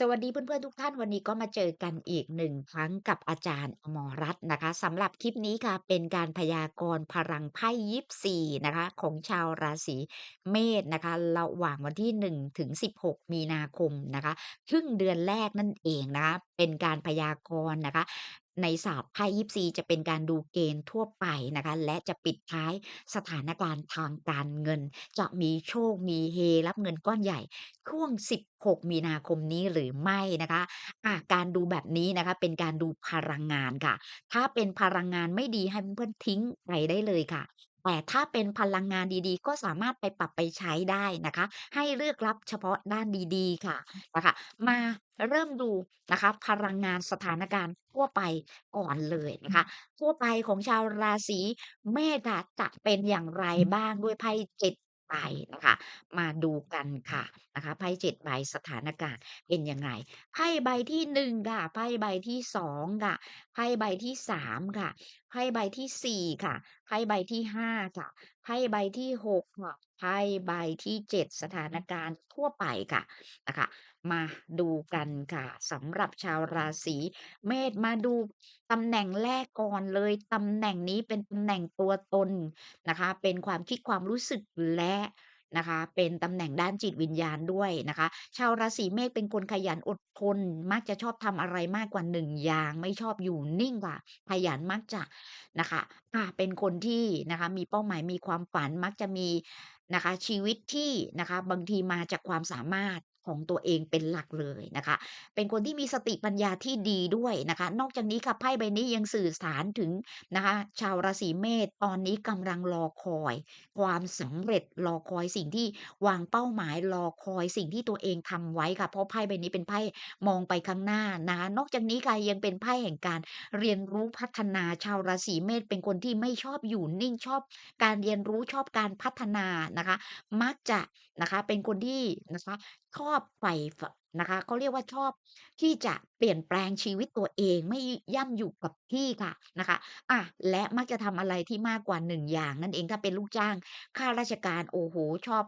สวัสดีเพื่อนๆทุกท่าน วันนี้ก็มาเจอกันอีกหนึ่งครั้งกับอาจารย์อมรรัตน์นะคะสำหรับคลิปนี้ค่ะเป็นการพยากรณ์พลังไพ่ยิปซีนะคะของชาวราศีเมษนะคะระหว่างวันที่ 1 ถึง 16 มีนาคมนะคะครึ่งเดือนแรกนั่นเองนะคะเป็นการพยากรณ์นะคะ ในศาสตร์ไพ่ยิปซีจะเป็นการดูเกณฑ์ทั่วไปนะคะ และจะปิดท้ายสถานการณ์ทางการเงิน จะมีโชคมีเฮรับเงินก้อนใหญ่ ช่วง 16 มีนาคมนี้หรือไม่นะคะอาการดูแบบนี้นะคะเป็นการดูพลังงานค่ะ ถ้าเป็นพลังงานไม่ดีให้เพื่อนๆทิ้งไปได้เลยค่ะ แต่ถ้าเป็นพลังงานดีๆ ก็สามารถไปปรับไปใช้ได้นะคะ ให้เลือกรับเฉพาะด้านดีๆ ค่ะนะคะ มาเริ่มดูนะคะ พลังงานสถานการณ์ทั่วไปก่อนเลยนะคะ ทั่วไปของชาวราศีเมษค่ะจะเป็นอย่างไรบ้างด้วยไพ่เจ็ด ไปนะคะ มาดูกันค่ะนะคะ ไพ่เจ็ดใบสถานการณ์เป็นยังไง ไพ่ใบที่หนึ่งค่ะ ไพ่ใบที่สองค่ะ ไพ่ใบที่สามค่ะ ไพ่ใบที่สี่ค่ะ ไพ่ใบที่ห้าค่ะ ไพ่ใบที่6ค่ะไพ่ใบที่ 7 สถานการณ์ทั่วไปค่ะนะคะ มาดูกันค่ะสำหรับชาวราศีเมษมาดูตำแหน่งแรกก่อนเลยตำแหน่งนี้เป็นตำแหน่งตัวตนนะคะ เป็นความคิดความรู้สึกและนะคะ เป็นตำแหน่งด้านจิตวิญญาณด้วยนะคะ ชาวราศีเมษเป็นคนขยันอดทน มักจะชอบทำอะไรมากกว่าหนึ่งอย่าง ไม่ชอบอยู่นิ่งค่ะ ขยันมักจะนะคะอาเป็นคนที่นะคะ มีเป้าหมายมีความฝันมักจะมี นะคะ ชีวิตที่นะคะ บางทีมาจากความสามารถ ของตัวเองเป็นหลักเลยนะคะ เป็นคนที่มีสติปัญญาที่ดีด้วยนะคะ นอกจากนี้ค่ะไพ่ใบนี้ยังสื่อสารถึงนะคะ ชาวราศีเมษตอนนี้กำลังรอคอย ความสำเร็จรอคอยสิ่งที่วางเป้าหมายรอคอยสิ่งที่ตัวเองทำไว้ค่ะ เพราะไพ่ใบนี้เป็นไพ่มองไปข้างหน้านะคะนอกจากนี้ค่ะยังเป็นไพ่แห่งการเรียนรู้พัฒนาชาวราศีเมษเป็นคนที่ไม่ชอบอยู่นิ่งชอบ การเรียนรู้ชอบการพัฒนานะคะ มักจะนะคะเป็นคนที่นะคะชอบใฝ่ฝนะคะเขาเรียกว่าชอบที่จะเปลี่ยนแปลงชีวิตตัวเองไม่ย่ำอยู่กับที่ค่ะนะคะอะและมักจะทำอะไรที่มากกว่าหนึ่งอย่างนั่นเองถ้าเป็นลูกจ้างข้าราชการโอ้โหชอบ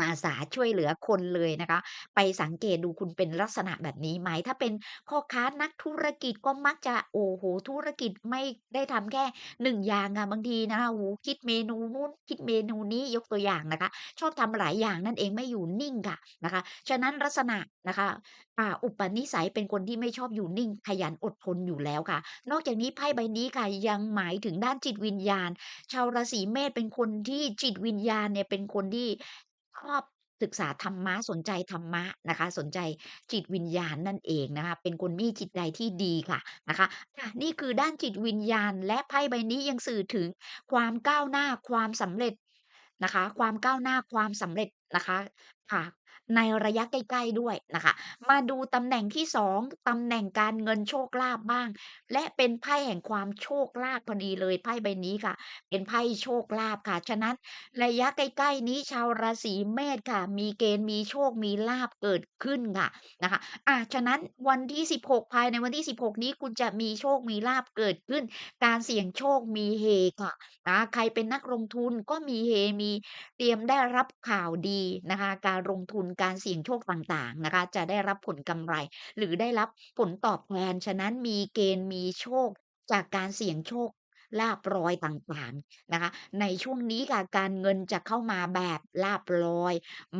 อาสาช่วยเหลือคนเลยนะคะ ไปสังเกตดูคุณเป็นลักษณะแบบนี้ไหม ถ้าเป็นพ่อค้านักธุรกิจก็มักจะ โอ้โฮ ธุรกิจไม่ได้ทำแค่ 1 อย่างอะ บางทีนะคะโอ้โฮ คิดเมนูนู้น คิดเมนูนี้ ยกตัวอย่างนะคะ ชอบทำหลายอย่างนั่นเอง ไม่อยู่นิ่งค่ะนะคะ ฉะนั้นลักษณะนะคะ อ่า อุปนิสัยเป็นคนที่ไม่ชอบอยู่นิ่ง ขยันอดทนอยู่แล้วค่ะ นอกจากนี้ไพ่ใบนี้ค่ะ ยังหมายถึงด้านจิตวิญญาณ ชาวราศีเมษเป็นคนที่จิตวิญญาณเนี่ย เป็นคนที่ อบศึกษาธรรมะสนใจธรรมะนะคะ สนใจจิตวิญญาณนั่นเองนะคะ เป็นคนมีจิตใจที่ดีค่ะนะคะค่ะนี่คือด้านจิตวิญญาณ และไพ่ใบนี้ยังสื่อถึงความก้าวหน้าความสำเร็จนะคะ ความก้าวหน้าความสำเร็จนะคะค่ะ ในระยะใกล้ๆด้วยนะคะ มาดูตำแหน่งที่ 2ตำแหน่งการเงินโชคลาภบ้าง และเป็นไพ่แห่งความโชคลาภพอดีเลยไพ่ใบนี้ค่ะ เป็นไพ่โชคลาภค่ะ ฉะนั้นระยะใกล้ๆนี้ชาวราศีเมษค่ะ มีเกณฑ์มีโชคมีลาภเกิดขึ้นค่ะนะคะอ่าฉะนั้นวันที่ 16 ภายในวันที่ 16 นี้คุณจะมีโชคมีลาภเกิดขึ้น การเสี่ยงโชคมีเฮค่ะนะใครเป็นนักลงทุนก็มีเฮมีเตรียมได้รับข่าวดีนะคะ การลงทุนการเสี่ยงโชคต่างๆนะคะ จะได้รับผลกำไร หรือได้รับผลตอบแทน ฉะนั้นมีเกณฑ์มีโชคจากการเสี่ยงโชคลาบลอยต่างๆนะคะ ในช่วงนี้ค่ะการเงินจะเข้ามาแบบลาบลอย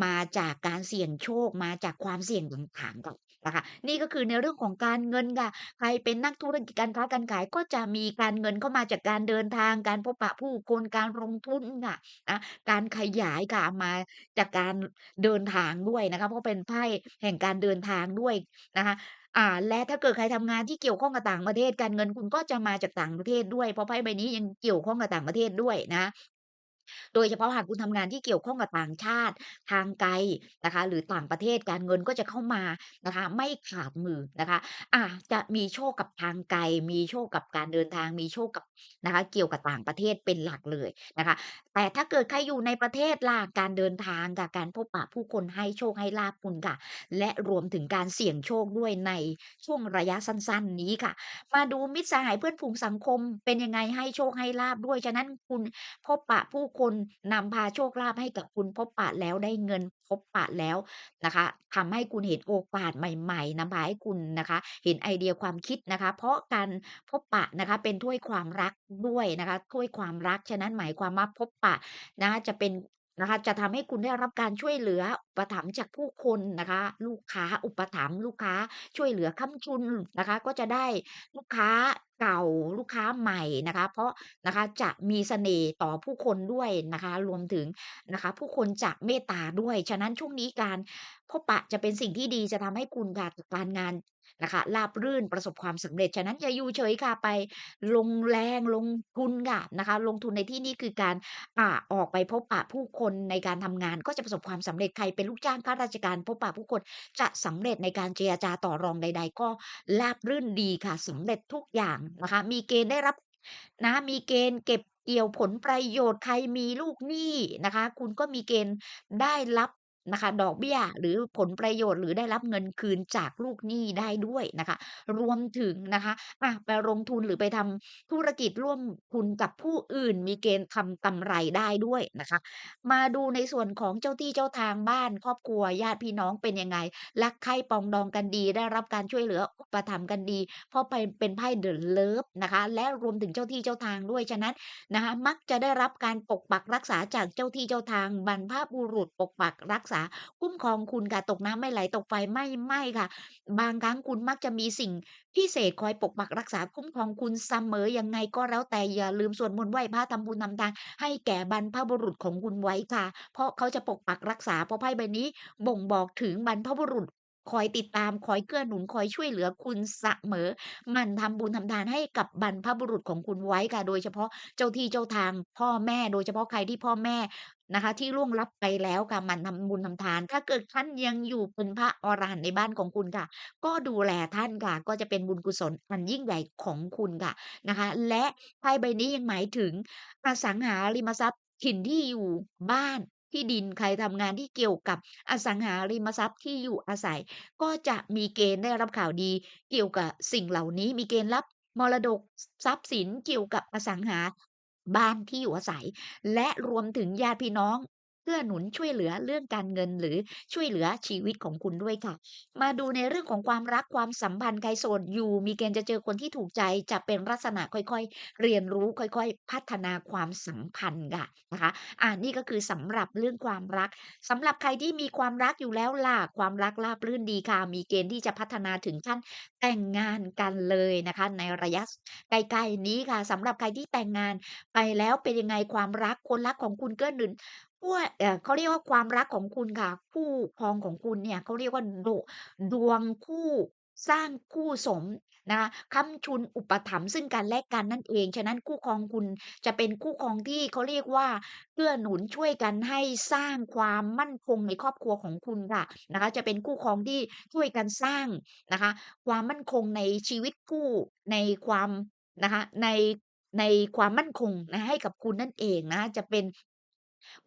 มาจากการเสี่ยงโชคมาจากความเสี่ยงต่างๆค่ะนะคะนี่ก็คือในเรื่องของการเงินค่ะ ใครเป็นนักธุรกิจการค้าการขายก็จะมีการเงินเข้ามาจากการเดินทาง การพบปะผู้คน การลงทุนค่ะนะการขยายค่ะมาจากการเดินทางด้วยนะคะเพราะเป็นไพ่แห่งการเดินทางด้วยนะคะอ่าและถ้าเกิดใครทำงานที่เกี่ยวข้องกับต่างประเทศ การเงินคุณก็จะมาจากต่างประเทศด้วย เพราะไพ่ใบนี้ยังเกี่ยวข้องกับต่างประเทศด้วยนะ โดยเฉพาะหากคุณทำงานที่เกี่ยวข้องกับต่างชาติทางไกลนะคะ หรือต่างประเทศการเงินก็จะเข้ามานะคะ ไม่ขาดมือนะคะอาจะมีโชคกับทางไกล มีโชคกับการเดินทาง มีโชคกับนะคะ เกี่ยวกับต่างประเทศเป็นหลักเลยนะคะ แต่ถ้าเกิดใครอยู่ในประเทศล่ะการเดินทางค่ะการพบปะผู้คนให้โชคให้ลาภคุณค่ะ และรวมถึงการเสี่ยงโชคด้วยในช่วงระยะสั้น ๆ นี้ค่ะ มาดูมิตรสหายเพื่อนฝูงสังคมเป็นยังไงให้โชคให้ลาภด้วยฉะนั้นคุณพบปะผู้คนนำพาโชคลาภให้กับคุณพบปะแล้วได้เงินพบปะแล้วนะคะทำให้คุณเห็นโอกาสใหม่ๆนำพาให้คุณนะคะ เห็นไอเดียความคิดนะคะ เพราะการพบปะนะคะเป็นถ้วยความรักด้วยนะคะถ้วยความรักฉะนั้นหมายความว่าพบปะนะคะจะเป็น นะคะจะทำให้คุณได้รับการช่วยเหลืออุปถัมภ์จากผู้คนนะคะ ลูกค้าอุปถัมภ์ลูกค้าช่วยเหลือค้ำจุนนะคะ ก็จะได้ลูกค้าเก่าลูกค้าใหม่นะคะ เพราะนะคะจะมีเสน่ห์ต่อผู้คนด้วยนะคะ รวมถึงนะคะ ผู้คนจะเมตตาด้วย ฉะนั้นช่วงนี้การพบปะจะเป็นสิ่งที่ดีจะทำให้คุณการงาน นะคะราบรื่นประสบความสำเร็จ ฉะนั้นอย่าอยู่เฉยค่ะไปลงแรงลงทุนค่ะนะคะ ลงทุนในที่นี้คือการอ่าออกไปพบปะผู้คนในการทำงานก็จะประสบความสำเร็จใครเป็นลูกจ้างข้าราชการ พบปะผู้คนจะสำเร็จในการเจรจาต่อรองใด ๆ ก็ราบรื่นดีค่ะสำเร็จทุกอย่างนะคะ มีเกณฑ์ได้รับนะมีเกณฑ์เก็บเกี่ยวผลประโยชน์ใครมีลูกหนี้นะคะ คุณก็มีเกณฑ์ได้รับ นะคะ ดอกเบี้ยหรือผลประโยชน์หรือได้รับเงินคืนจากลูกหนี้ได้ด้วยนะคะ รวมถึงนะคะอะไปลงทุนหรือไปทำธุรกิจร่วมทุนกับผู้อื่น มีเกณฑ์ทำกำไรได้ด้วยนะคะ มาดูในส่วนของเจ้าที่เจ้าทางบ้านครอบครัวญาติพี่น้องเป็นยังไงรักใคร่ปองดองกันดี ได้รับการช่วยเหลืออุปถัมภ์กันดี เพราะไปเป็นไพ่ The Love นะคะ และรวมถึงเจ้าที่เจ้าทางด้วยฉะนั้นนะคะ มักจะได้รับการปกปักรักษาจากเจ้าที่เจ้าทางบรรพบุรุษปกปักรักษาคุ้มครองคุณค่ะ ตกน้ำไม่ไหล ตกไฟไม่ไหม้ค่ะ บางครั้งคุณมักจะมีสิ่งพิเศษคอยปกปักรักษาคุ้มครองคุณเสมอ ยังไงก็แล้วแต่อย่าลืมสวดมนต์ไหว้พระทำบุญทำทานให้แก่บรรพบุรุษของคุณไว้ค่ะ เพราะเขาจะปกปักรักษา เพราะไพ่ใบนี้บ่งบอกถึงบรรพบุรุษ คอยติดตาม คอยเกื้อหนุน คอยช่วยเหลือคุณเสมอ หมั่นทำบุญทำทานให้กับบรรพบุรุษของคุณไว้ค่ะ โดยเฉพาะเจ้าที่เจ้าทาง พ่อแม่ โดยเฉพาะใครที่พ่อแม่ นะคะ ที่ล่วงลับไปแล้วค่ะ หมั่นทำบุญทำทาน ถ้าเกิดท่านยังอยู่เป็นพระอรหันต์ในบ้านของคุณค่ะ ก็ดูแลท่านค่ะ ก็จะเป็นบุญกุศลอันยิ่งใหญ่ของคุณค่ะนะคะ และไพ่ใบนี้ยังหมายถึงอสังหาริมทรัพย์ถิ่นที่อยู่บ้านที่ดินใครทำงานที่เกี่ยวกับอสังหาริมทรัพย์ที่อยู่อาศัย ก็จะมีเกณฑ์ได้รับข่าวดี เกี่ยวกับสิ่งเหล่านี้มีเกณฑ์รับมรดกทรัพย์สินเกี่ยวกับอสังหา บ้านที่อยู่อาศัย และรวมถึงญาติพี่น้อง เกื้อหนุนช่วยเหลือเรื่องการเงินหรือช่วยเหลือชีวิตของคุณด้วยค่ะ มาดูในเรื่องของความรักความสัมพันธ์ใครโสดอยู่ มีเกณฑ์จะเจอคนที่ถูกใจจะเป็นลักษณะค่อยๆ เรียนรู้ค่อยๆ พัฒนาความสัมพันธ์ค่ะนะคะอ่านี่ก็คือสำหรับเรื่องความรักสำหรับใครที่มีความรักอยู่แล้วล่ะความรักราบรื่นดีค่ะ มีเกณฑ์ที่จะพัฒนาถึงขั้นแต่งงานกันเลยนะคะ ในระยะใกล้ๆนี้ค่ะสำหรับใครที่แต่งงานไปแล้วเป็นยังไงความรักคนรักของคุณเกื้อหนุน พวกเอ่อเขาเรียกว่าความรักของคุณค่ะ คู่ครองของคุณเนี่ยเขาเรียกว่าโดดวงคู่สร้างคู่สมนะคะค้ำชุนอุปถัมภ์ซึ่งกันและกันนั่นเอง ฉะนั้นคู่ครองคุณจะเป็นคู่ครองที่เขาเรียกว่าเกื้อหนุนช่วยกันให้สร้างความมั่นคงในครอบครัวของคุณค่ะนะคะ จะเป็นคู่ครองที่ช่วยกันสร้างนะคะ ความมั่นคงในชีวิตคู่ในความนะคะในในความมั่นคงนะให้กับคุณนั่นเองนะจะเป็น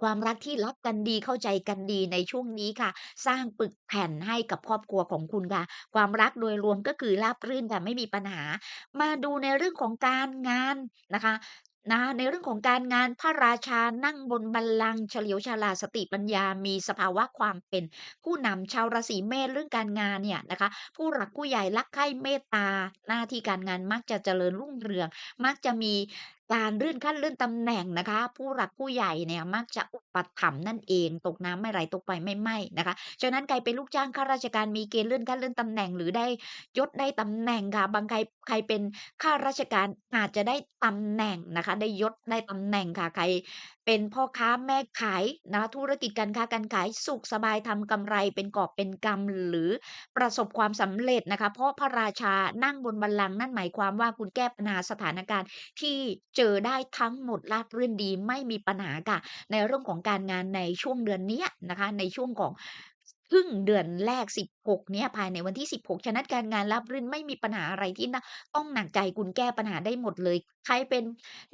ความรักที่รักกันดีเข้าใจกันดีในช่วงนี้ค่ะ สร้างปึกแผ่นให้กับครอบครัวของคุณค่ะ ความรักโดยรวมก็คือราบรื่นค่ะไม่มีปัญหา มาดูในเรื่องของการงานนะคะ นะในเรื่องของการงานพระราชานั่งบนบัลลังก์เฉลียวฉลาดสติปัญญา มีสภาวะความเป็น ผู้นำชาวราศีเมษเรื่องการงานเนี่ยนะคะ ผู้หลักผู้ใหญ่รักใคร่เมตตาหน้าที่การงานมักจะเจริญรุ่งเรือง มักจะมี การเลื่อนขั้นเลื่อนตำแหน่งนะคะ ผู้หลักผู้ใหญ่เนี่ยมักจะอุปถัมภ์นั่นเองตกน้ำไม่ไหลตกไฟไม่ไหม้นะคะฉะนั้นใครเป็นลูกจ้างข้าราชการมีเกณฑ์เลื่อนขั้นเลื่อนตำแหน่งหรือได้ยศได้ตำแหน่งค่ะ บางใครใครเป็นข้าราชการอาจจะได้ตำแหน่งนะคะ ได้ยศได้ตำแหน่งค่ะใคร เป็นพ่อค้าแม่ขายนะคะธุรกิจการค้าการขายสุขสบายทำกำไรเป็นกอบเป็นกำหรือประสบความสำเร็จนะคะ เพราะพระราชานั่งบนบัลลังก์นั่นหมายความว่าคุณแก้ปัญหาสถานการณ์ที่เจอได้ทั้งหมดราบรื่นดีไม่มีปัญหาค่ะ ในเรื่องของการงานในช่วงเดือนนี้นะคะ ในช่วงของครึ่งเดือนแรก 16เนี้ยภายในวันที่ 16 ฉะนั้นการงานราบรื่นไม่มีปัญหาอะไรที่น่าต้องหนักใจคุณแก้ปัญหาได้หมดเลย ใครเป็น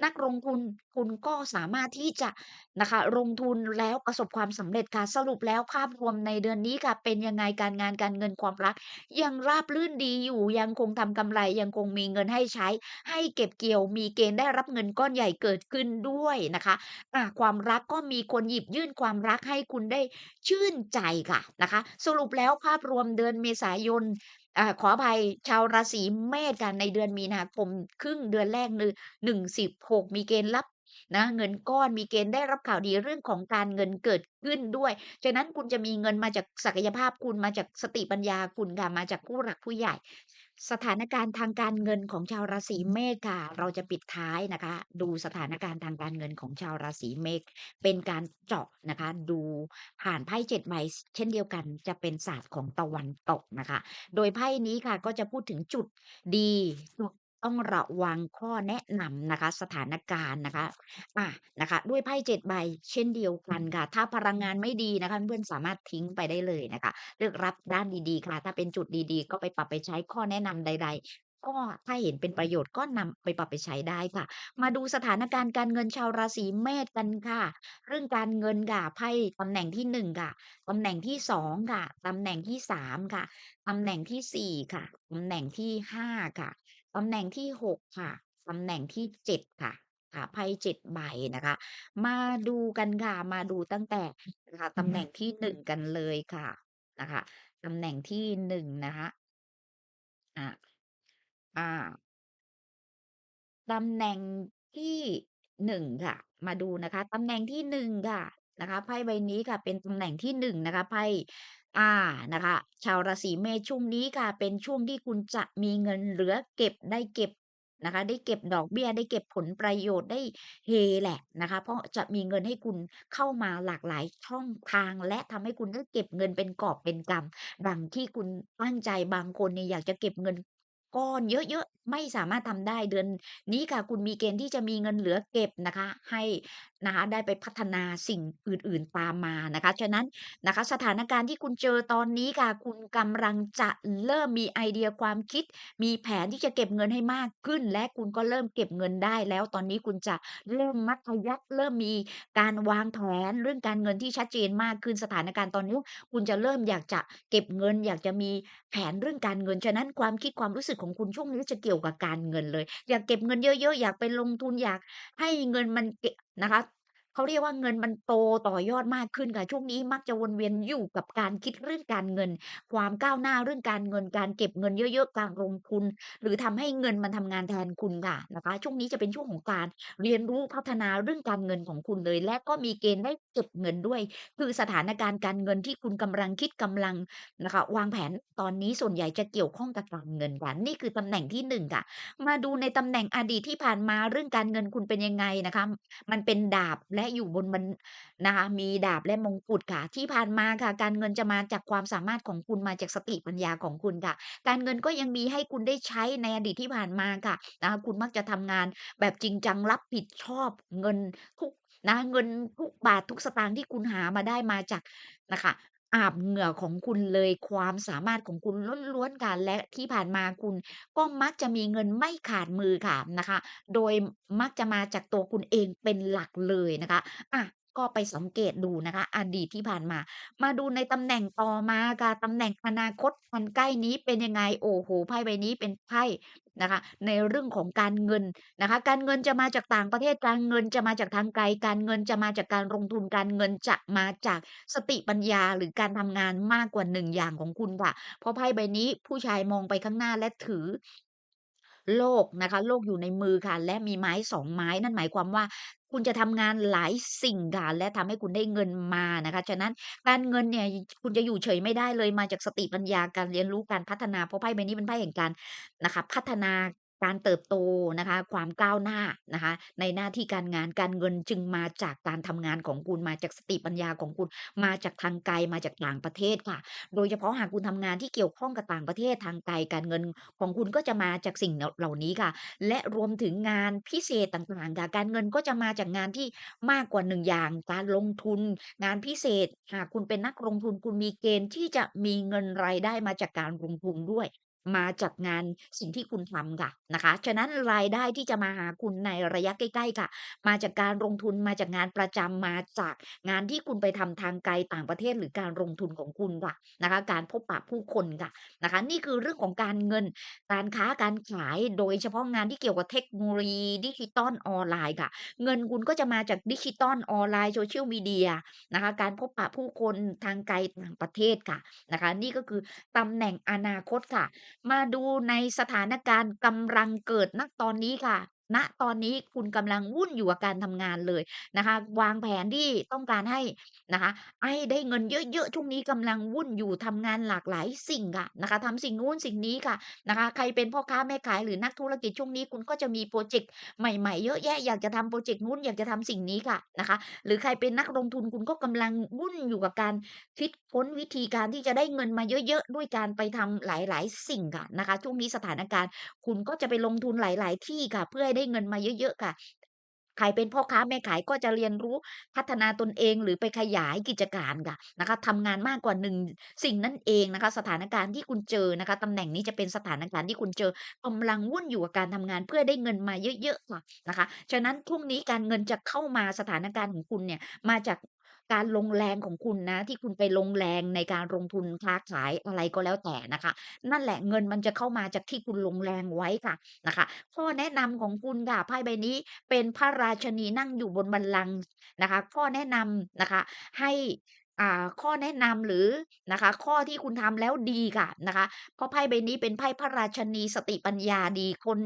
นักลงทุนคุณก็สามารถที่จะนะคะลงทุนแล้วประสบความสำเร็จค่ะสรุปแล้วภาพรวมในเดือนนี้ค่ะเป็นยังไงการงานการเงินความรัก ยังราบรื่นดีอยู่ยังคงทำกำไรยังคงมีเงินให้ใช้ ให้เก็บเกี่ยวมีเกณฑ์ได้รับเงินก้อนใหญ่เกิดขึ้นด้วยนะคะอาความรักก็มีคนหยิบยื่นความรักให้คุณได้ชื่นใจค่ะนะคะ สรุปแล้วภาพรวมเดือนเมษายนอขออภัยชาวราศีเมษกันในเดือนมีนาคม ครึ่งเดือนแรกนือ1 16มีเกณฑ์รับ นะเงินก้อนมีเกณฑ์ได้รับข่าวดีเรื่องของการเงินเกิดขึ้นด้วยฉะนั้นคุณจะมีเงินมาจากศักยภาพคุณมาจากสติปัญญาคุณค่ะมาจากผู้หลักผู้ใหญ่ สถานการณ์ทางการเงินของชาวราศีเมษค่ะ เราจะปิดท้ายนะคะ ดูสถานการณ์ทางการเงินของชาวราศีเมษเป็นการเจาะนะคะ ดูผ่านไพ่7ใบเช่นเดียวกันจะเป็นศาสตร์ของตะวันตกนะคะ โดยไพ่นี้ค่ะก็จะพูดถึงจุดดีจุด ต้องระวังข้อแนะนำนะคะ สถานการณ์นะคะอานะคะ ด้วยไพ่ 7 ใบเช่นเดียวกันค่ะ ถ้าพลังงานไม่ดีนะคะ เพื่อนๆสามารถทิ้งไปได้เลยนะคะ เลือกรับด้านดีๆ ค่ะ ถ้าเป็นจุดดีๆ ก็ไปปรับไปใช้ข้อแนะนำใด ๆ ก็ถ้าเห็นเป็นประโยชน์ก็นำไปปรับไปใช้ได้ค่ะ มาดูสถานการณ์การเงินชาวราศีเมษกันค่ะ เรื่องการเงินค่ะไพ่ตำแหน่งที่1ค่ะตำแหน่งที่2ค่ะตำแหน่งที่3ค่ะ ตำแหน่งที่4ค่ะ ตำแหน่งที่5ค่ะ ตำแหน่งที่6ค่ะตำแหน่งที่7ค่ะค่ะไพ่7ใบนะคะ มาดูกันค่ะมาดูตั้งแต่นะคะตำแหน่งที่1กันเลยค่ะนะคะตำแหน่งที่1นะคะอาอาตำแหน่งที่1ค่ะ มาดูนะคะตำแหน่งที่1ค่ะนะคะไพ่ใบนี้ค่ะ เป็นตำแหน่งที่1นะคะไพ่ อ่านะคะ ชาวราศีเมษช่วงนี้ค่ะ เป็นช่วงที่คุณจะมีเงินเหลือเก็บได้เก็บนะคะ ได้เก็บดอกเบี้ย ได้เก็บผลประโยชน์ได้เฮแหละนะคะ เพราะจะมีเงินให้คุณเข้ามาหลากหลายช่องทาง และทำให้คุณได้เก็บเงินเป็นกอบเป็นกำดังที่คุณตั้งใจบางคนเนี่ยอยากจะเก็บเงินก้อนเยอะ ๆไม่สามารถทำได้เดือนนี้ค่ะ คุณมีเกณฑ์ที่จะมีเงินเหลือเก็บนะคะ ให้นะคะได้ไปพัฒนาสิ่งอื่นๆตามมานะคะ ฉะนั้นนะคะ สถานการณ์ที่คุณเจอตอนนี้ค่ะ คุณกำลังจะเริ่มมีไอเดียความคิด มีแผนที่จะเก็บเงินให้มากขึ้น และคุณก็เริ่มเก็บเงินได้แล้ว ตอนนี้คุณจะเริ่มมัธยัสถ์เริ่มมีการวางแผนเรื่องการเงินที่ชัดเจนมากขึ้นสถานการณ์ตอนนี้ คุณจะเริ่มอยากจะเก็บเงิน อยากจะมีแผนเรื่องการเงินฉะนั้นความคิดความรู้สึกของคุณช่วงนี้จะเกี่ยวกับการเงินเลย อยากเก็บเงินเยอะๆ อยากไปลงทุนอยากให้เงินมันเกะนะคะ เขาเรียกว่าเงินมันโตต่อยอดมากขึ้นค่ะช่วงนี้มักจะวนเวียนอยู่กับการคิดเรื่องการเงิน ความก้าวหน้าเรื่องการเงิน การเก็บเงินเยอะๆการลงทุน หรือทำให้เงินมันทำงานแทนคุณค่ะนะคะ ช่วงนี้จะเป็นช่วงของการเรียนรู้พัฒนาเรื่องการเงินของคุณเลย และก็มีเกณฑ์ได้เก็บเงินด้วย คือสถานการณ์การเงินที่คุณกำลังคิดกำลังนะคะ วางแผนตอนนี้ส่วนใหญ่จะเกี่ยวข้องกับการเงินค่ะนี่คือตำแหน่งที่1ค่ะ มาดูในตำแหน่งอดีตที่ผ่านมาเรื่องการเงินคุณเป็นยังไงนะคะ มันเป็นดาบและอยู่บนบันนะคะมีดาบและมงกุฎค่ะ ที่ผ่านมาค่ะ การเงินจะมาจากความสามารถของคุณมาจากสติปัญญาของคุณค่ะ การเงินก็ยังมีให้คุณได้ใช้ในอดีตที่ผ่านมาค่ะนะคะคุณมักจะทำงานแบบจริงจังรับผิดชอบเงินทุกนะคะเงินทุกบาททุกสตางค์ที่คุณหามาได้มาจากนะคะ อาบเหงื่อของคุณเลย ความสามารถของคุณล้วนๆกันและที่ผ่านมาคุณก็มักจะมีเงินไม่ขาดมือค่ะนะคะ โดยมักจะมาจากตัวคุณเองเป็นหลักเลยนะคะอะ ก็ไปสังเกตดูนะคะอดีตที่ผ่านมา มาดูในตำแหน่งต่อมาค่ะตำแหน่งอนาคตอันใกล้นี้เป็นยังไงโอ้โฮไพ่ใบนี้เป็นไพ่นะคะ ในเรื่องของการเงินนะคะ การเงินจะมาจากต่างประเทศการเงินจะมาจากทางไกล การเงินจะมาจากการลงทุนการเงินจะมาจากสติปัญญาหรือการทำงานมากกว่า1อย่างของคุณค่ะเพราะไพ่ใบนี้ผู้ชายมองไปข้างหน้าและถือ โลกนะคะ โลกอยู่ในมือค่ะ และมีไม้สองไม้นั่นหมายความว่าคุณจะทำงานหลายสิ่งค่ะและทำให้คุณได้เงินมานะคะ ฉะนั้นการเงินเนี่ยคุณจะอยู่เฉยไม่ได้เลยมาจากสติปัญญาการเรียนรู้การพัฒนาเพราะไพ่ใบนี้เป็นไพ่แห่งการนะคะ พัฒนา การเติบโตนะคะ ความก้าวหน้านะคะ ในหน้าที่การงานการเงินจึงมาจากการทำงานของคุณมาจากสติปัญญาของคุณ มาจากทางไกลมาจากต่างประเทศค่ะ โดยเฉพาะหากคุณทำงานที่เกี่ยวข้องกับต่างประเทศทางไกลการเงินของคุณก็จะมาจากสิ่งเหล่านี้ค่ะ และรวมถึงงานพิเศษต่างๆค่ะการเงินก็จะมาจากงานที่มากกว่า1อย่าง การลงทุน งานพิเศษหากคุณเป็นนักลงทุนคุณมีเกณฑ์ที่จะมีเงินรายได้มาจากการลงทุนด้วย มาจากงานสิ่งที่คุณทำค่ะนะคะ ฉะนั้นรายได้ที่จะมาหาคุณในระยะใกล้ๆค่ะ มาจากการลงทุนมาจากงานประจำมาจากงานที่คุณไปทำทางไกลต่างประเทศหรือการลงทุนของคุณค่ะนะคะ การพบปะผู้คนค่ะนะคะ นี่คือเรื่องของการเงิน การค้าการขายโดยเฉพาะงานที่เกี่ยวกับเทคโนโลยีดิจิทัลออนไลน์ค่ะ เงินคุณก็จะมาจากดิจิทัลออนไลน์ Social Media นะคะ การพบปะผู้คนทางไกลต่างประเทศค่ะนะคะ นี่ก็คือตำแหน่งอนาคตค่ะมาดูในสถานการณ์กำลังเกิด ณ ตอนนี้ค่ะ ณตอนนี้คุณกำลังวุ่นอยู่กับการทำงานเลยนะคะ วางแผนที่ต้องการให้นะคะ ให้ได้เงินเยอะ ๆ ช่วงนี้กำลังวุ่นอยู่ทำงานหลากหลายสิ่งค่ะนะคะทำสิ่งนู้นสิ่งนี้ค่ะนะคะ ใครเป็นพ่อค้าแม่ขายหรือนักธุรกิจช่วงนี้คุณก็จะมีพรเจกต์ใหม่ๆ เยอะแยะอยากจะทำพรเจกต์นู้นอยากจะทำสิ่งนี้ค่ะนะคะ หรือใครเป็นนักลงทุนคุณก็กำลังวุ่นอยู่กับการคิดค้นวิธีการที่จะได้เงินมาเยอะๆด้วยการไปทำหลายๆ สิ่งค่ะนะคะ ช่วงนี้สถานการณ์ คุณก็จะไปลงทุนหลาย ๆ ที่ค่ะเพื่อใได้เงินมาเยอะๆค่ะ ใครเป็นพ่อค้าแม่ขายก็จะเรียนรู้พัฒนาตนเองหรือไปขยายกิจการค่ะนะคะทำงานมากกว่า1สิ่งนั่นเองนะคะ สถานการณ์ที่คุณเจอนะคะตำแหน่งนี้จะเป็นสถานการณ์ที่คุณเจอกำลังวุ่นอยู่กับการทำงานเพื่อได้เงินมาเยอะๆค่ะนะคะ ฉะนั้นช่วงนี้การเงินจะเข้ามาสถานการณ์ของคุณเนี่ยมาจาก การลงแรงของคุณนะ ที่คุณไปลงแรงในการลงทุนค้าขายอะไรก็แล้วแต่นะคะ นั่นแหละเงินมันจะเข้ามาจากที่คุณลงแรงไว้ค่ะนะคะ ข้อแนะนำของคุณค่ะไพ่ใบนี้เป็นพระราชินีนั่งอยู่บนบัลลังก์นะคะ ข้อแนะนำนะคะ ให้ ข้อแนะนำหรือนะคะ ข้อที่คุณทำแล้วดีค่ะนะคะ เพราะไพ่ใบนี้เป็นไพ่พระราชินีสติปัญญาดีคน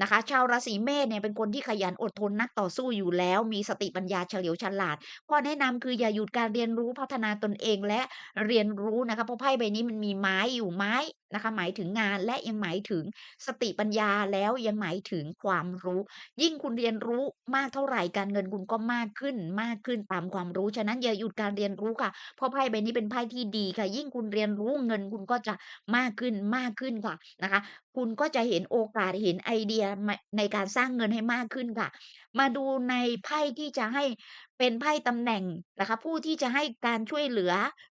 นะคะ ชาวราศีเมษเนี่ยเป็นคนที่ขยันอดทนนักต่อสู้อยู่แล้ว มีสติปัญญาเฉลียวฉลาด ข้อแนะนำคืออย่าหยุดการเรียนรู้พัฒนาตนเองและเรียนรู้นะคะเพราะไพ่ใบนี้มันมีไม้อยู่ไม้ นะคะ หมายถึงงานและยังหมายถึงสติปัญญาแล้วยังหมายถึงความรู้ ยิ่งคุณเรียนรู้มากเท่าไหร่การเงินคุณก็มากขึ้นมากขึ้นตามความรู้ ฉะนั้นอย่าหยุดการเรียนรู้ค่ะ เพราะไพ่ใบนี้เป็นไพ่ที่ดีค่ะ ยิ่งคุณเรียนรู้เงินคุณก็จะมากขึ้นมากขึ้นค่ะนะคะคุณก็จะเห็นโอกาสเห็นไอเดียในการสร้างเงินให้มากขึ้นค่ะ มาดูในไพ่ที่จะให้เป็นไพ่ตำแหน่งนะคะ ผู้ที่จะให้การช่วยเหลือ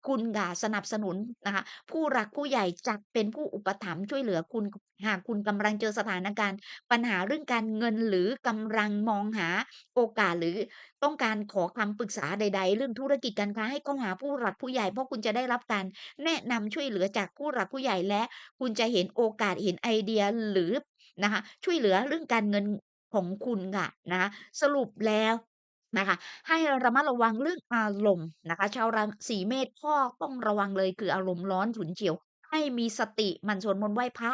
คุณค่ะสนับสนุนนะคะ ผู้หลักผู้ใหญ่จะเป็นผู้อุปถัมภ์ช่วยเหลือคุณหากคุณกำลังเจอสถานการณ์ ปัญหาเรื่องการเงิน หรือกำลังมองหาโอกาส หรือต้องการขอคำปรึกษาใด ๆ เรื่องธุรกิจการค้าให้เข้าหาผู้หลักผู้ใหญ่ เพราะคุณจะได้รับการแนะนำช่วยเหลือจากผู้หลักผู้ใหญ่ และคุณจะเห็นโอกาส เห็นไอเดีย หรือนะคะ ช่วยเหลือเรื่องการเงินของคุณค่ะนะคะ สรุปแล้วนะคะ ให้ระมัดระวังเรื่องอารมณ์นะคะ ชาวราศีเมษข้อต้องระวังเลย คืออารมณ์ร้อนฉุนเฉียว ให้มีสติหมั่นสวดมนต์ไหว้พระ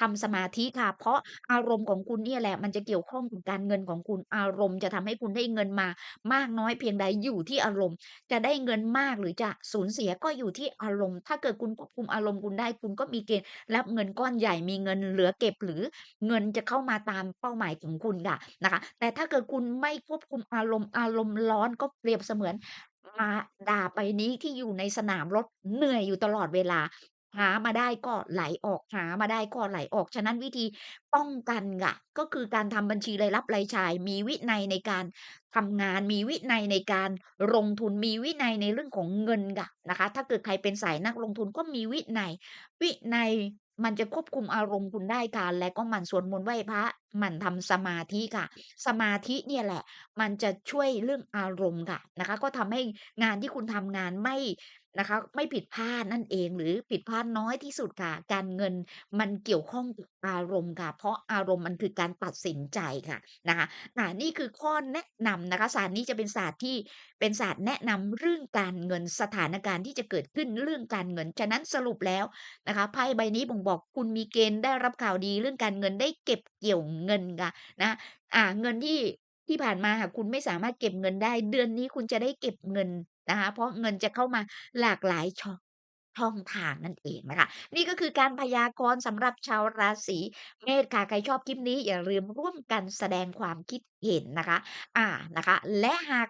ทำสมาธิค่ะ เพราะอารมณ์ของคุณเนี่ยแหละ มันจะเกี่ยวข้องกับการเงินของคุณ อารมณ์จะทำให้คุณได้เงินมามากน้อยเพียงใดอยู่ที่อารมณ์ จะได้เงินมากหรือจะสูญเสียก็อยู่ที่อารมณ์ ถ้าเกิดคุณควบคุมอารมณ์คุณได้ คุณก็มีเกณฑ์รับเงินก้อนใหญ่มีเงินเหลือเก็บหรือเงินจะเข้ามาตามเป้าหมายของคุณค่ะนะคะ แต่ถ้าเกิดคุณไม่ควบคุมอารมณ์อารมณ์ร้อนก็เปรียบเสมือนมาดาบใบนี้ที่อยู่ในสนามรบเหนื่อยอยู่ตลอดเวลา หามาได้ก็ไหลออก หามาได้ก็ไหลออก ฉะนั้นวิธีป้องกันค่ะ ก็คือการทำบัญชีรายรับรายจ่าย มีวินัยในการทำงาน มีวินัยในการลงทุน มีวินัยในเรื่องของเงินค่ะนะคะ ถ้าเกิดใครเป็นสายนักลงทุนก็มีวินัย วินัยมันจะควบคุมอารมณ์คุณได้ค่ะ และก็หมั่นสวดมนต์ไหว้พระหมั่นทำสมาธิค่ะ สมาธิเนี่ยแหละ มันจะช่วยเรื่องอารมณ์ค่ะนะคะ ก็ทำให้งานที่คุณทำงานไม่ นะคะ ไม่ผิดพลาดนั่นเอง หรือผิดพลาดน้อยที่สุดค่ะ การเงินมันเกี่ยวข้องกับอารมณ์ค่ะ เพราะอารมณ์มันคือการตัดสินใจค่ะนะคะอ่านี่คือข้อแนะนำนะคะศาสตร์นี้จะเป็นศาสตร์ที่เป็นศาสตร์แนะนำเรื่องการเงินสถานการณ์ที่จะเกิดขึ้นเรื่องการเงิน ฉะนั้นสรุปแล้วนะคะไพ่ใบนี้บ่งบอกคุณมีเกณฑ์ได้รับข่าวดีเรื่องการเงินได้เก็บเกี่ยวเงินค่ะนะอ่าเงินที่ที่ผ่านมาหากคุณไม่สามารถเก็บเงินได้ เดือนนี้คุณจะได้เก็บเงิน นะคะ เพราะเงินจะเข้ามาหลากหลายช่องช่องทางนั่นเองนะคะ นี่ก็คือการพยากรณ์สำหรับชาวราศีเมษค่ะ ใครชอบคลิปนี้อย่าลืมร่วมกันแสดงความคิดเห็นนะคะ อ่านะคะ และหาก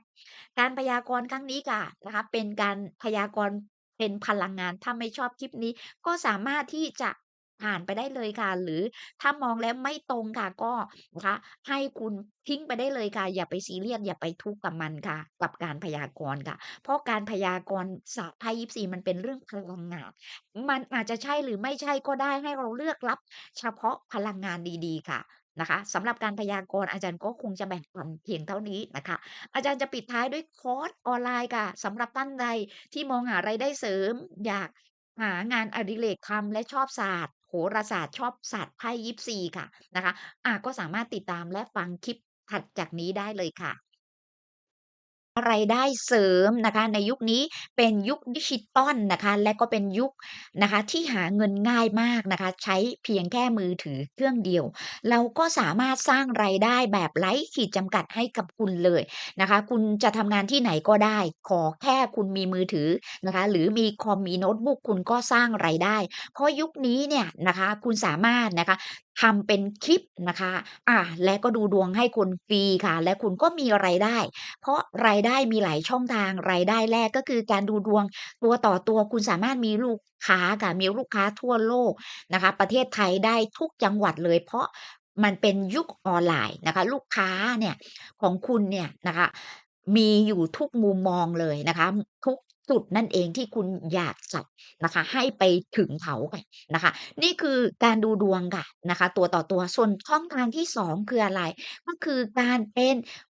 การพยากรณ์ครั้งนี้ค่ะนะคะ เป็นการพยากรณ์เป็นพลังงานถ้าไม่ชอบคลิปนี้ ก็สามารถที่จะ ผ่านไปได้เลยค่ะ หรือถ้ามองแล้วไม่ตรงค่ะ ก็นะคะให้คุณทิ้งไปได้เลยค่ะ อย่าไปซีเรียสอย่าไปทุกข์กับมันค่ะ กับการพยากรณ์ค่ะ เพราะการพยากรณ์ศาสตร์ไพ่ยิปซีมันเป็นเรื่องพลังงาน มันอาจจะใช่หรือไม่ใช่ก็ได้ให้เราเลือกรับ เฉพาะพลังงานดีๆ ค่ะนะคะสำหรับการพยากรณ์อาจารย์ก็คงจะแบ่งปันเพียงเท่านี้นะคะ อาจารย์จะปิดท้ายด้วยคอร์สออนไลน์ค่ะสำหรับท่านใดที่มองหารายได้เสริม อยากหางานอดิเรกทำและชอบศาสตร์ หราศาสตร์ชอบศาสตร์ไพ่ยิปซีค่ะนะคะอะก็สามารถติดตามและฟังคลิปถัดจากนี้ได้เลยค่ะ รายได้เสริมนะคะในยุคนี้เป็นยุคดิจิทัลนะคะและก็เป็นยุคนะคะที่หาเงินง่ายมากนะคะใช้เพียงแค่มือถือเครื่องเดียว เราก็สามารถสร้างรายได้แบบไร้ขีดจำกัดให้กับคุณเลยนะคะ คุณจะทำงานที่ไหนก็ได้ ขอแค่คุณมีมือถือนะคะหรือมีคอมมีโน้ตบุ๊กคุณก็สร้างรายได้ เพราะยุคนี้เนี่ยนะคะคุณสามารถนะคะ ทำเป็นคลิปนะคะ อ่าและก็ดูดวงให้คนฟรีค่ะ และคุณก็มีรายได้ เพราะรายได้มีหลายช่องทางรายได้แรกก็คือการดูดวงตัวต่อตัวคุณสามารถมีลูกค้าค่ะมีลูกค้าทั่วโลกนะคะ ประเทศไทยได้ทุกจังหวัดเลย เพราะมันเป็นยุคออนไลน์นะคะ ลูกค้าเนี่ยของคุณเนี่ยนะคะมีอยู่ทุกมุมมองเลยนะคะ ทุก จุดนั่นเองที่คุณอยากจับนะคะ ให้ไปถึงเขาค่ะนะคะ นี่คือการดูดวงค่ะนะคะ ตัวต่อตัวส่วนช่องทางที่2คืออะไร ก็คือการเป็น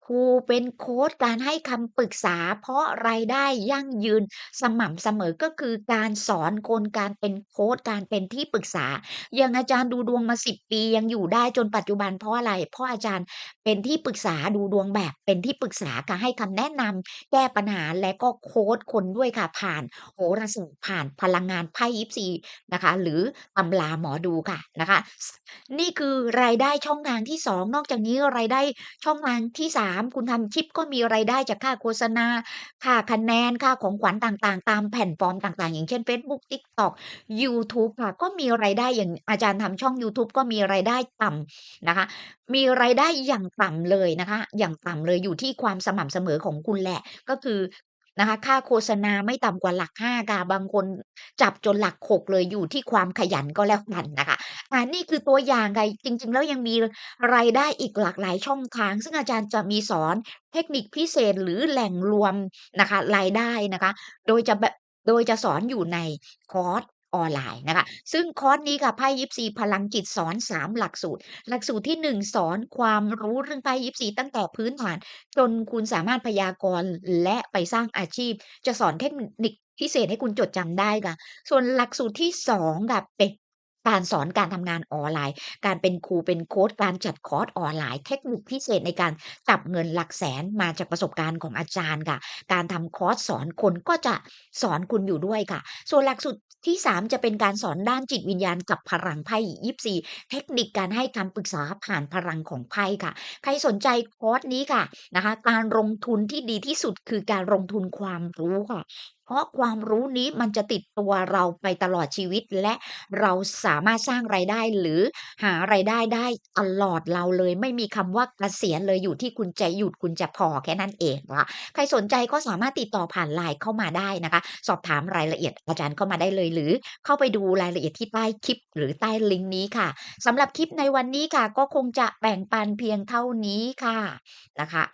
ครูเป็นโคชการให้คำปรึกษา เพราะรายได้ยั่งยืนสม่ำเสมอก็คือการสอนคนการเป็นโคชการเป็นที่ปรึกษา อย่างอาจารย์ดูดวงมา10ปียังอยู่ได้จนปัจจุบันเพราะอะไร เพราะอาจารย์เป็นที่ปรึกษาดูดวงแบบเป็นที่ปรึกษาค่ะให้คำแนะนำแก้ปัญหาและก็โคชคนด้วยค่ะผ่านโหราศาสตร์ผ่านพลังงานไพ่ยิปซีนะคะ หรือตำราหมอดูค่ะนะคะ นี่คือรายได้ช่องทางที่2นอกจากนี้รายได้ช่องทางที่3 คุณทำคลิปก็มีรายได้จากค่าโฆษณา ค่าคะแนน ค่าของขวัญต่างๆ ตามแพลตฟอร์มต่างๆ อย่างเช่นเฟซบุ๊ก TikTok ยูทูบค่ะ ก็มีรายได้อย่างอาจารย์ทำช่องยูทูบก็มีรายได้ต่ำนะคะ มีรายได้อย่างต่ำเลยนะคะ อย่างต่ำเลยอยู่ที่ความสม่ำเสมอของคุณแหละ ก็คือ นะคะ ค่าโฆษณาไม่ต่ำกว่าหลักห้าค่ะ บางคนจับจนหลักหกเลยอยู่ที่ความขยันก็แล้วกันนะคะอ่านี่คือตัวอย่างไงจริง ๆ แล้วยังมีรายได้อีกหลากหลายช่องทาง ซึ่งอาจารย์จะมีสอนเทคนิคพิเศษหรือแหล่งรวมนะคะ รายได้นะคะ โดยจะแบบโดยจะสอนอยู่ในคอร์ส ออนไลน์นะคะ ซึ่งคอร์สนี้ค่ะไพ่ยิปซีพลังจิตสอน 3 หลักสูตร หลักสูตรที่ 1 สอนความรู้เรื่องไพ่ยิปซีตั้งแต่พื้นฐาน จนคุณสามารถพยากรณ์และไปสร้างอาชีพ จะสอนเทคนิคพิเศษให้คุณจดจำได้ค่ะ ส่วนหลักสูตรที่2ค่ะเป็น การสอนการทำงานออนไลน์ การเป็นครูเป็นโคชการจัดคอร์สออนไลน์ เทคนิคพิเศษในการจับเงินหลักแสนมาจากประสบการณ์ของอาจารย์ค่ะ การทำคอร์สสอนคนก็จะสอนคุณอยู่ด้วยค่ะ ส่วนหลักสูตรที่ 3 จะเป็นการสอนด้านจิตวิญญาณกับพลังไพ่ยิปซีเทคนิคการให้คำปรึกษาผ่านพลังของไพ่ค่ะ ใครสนใจคอร์สนี้ค่ะนะคะ การลงทุนที่ดีที่สุดคือการลงทุนความรู้ค่ะ เพราะความรู้นี้มันจะติดตัวเราไปตลอดชีวิต และเราสามารถสร้างรายได้หรือหารายได้ได้ตลอดเราเลย ไม่มีคำว่าเกษียณเลยอยู่ที่คุณจะหยุดคุณจะพอแค่นั้นเองค่ะใครสนใจก็สามารถติดต่อผ่าน LINE เข้ามาได้นะคะ สอบถามรายละเอียดอาจารย์เข้ามาได้เลย หรือเข้าไปดูรายละเอียดที่ใต้คลิป หรือใต้ลิงก์นี้ค่ะสำหรับคลิปในวันนี้ค่ะ ก็คงจะแบ่งปันเพียงเท่านี้ค่ะนะคะ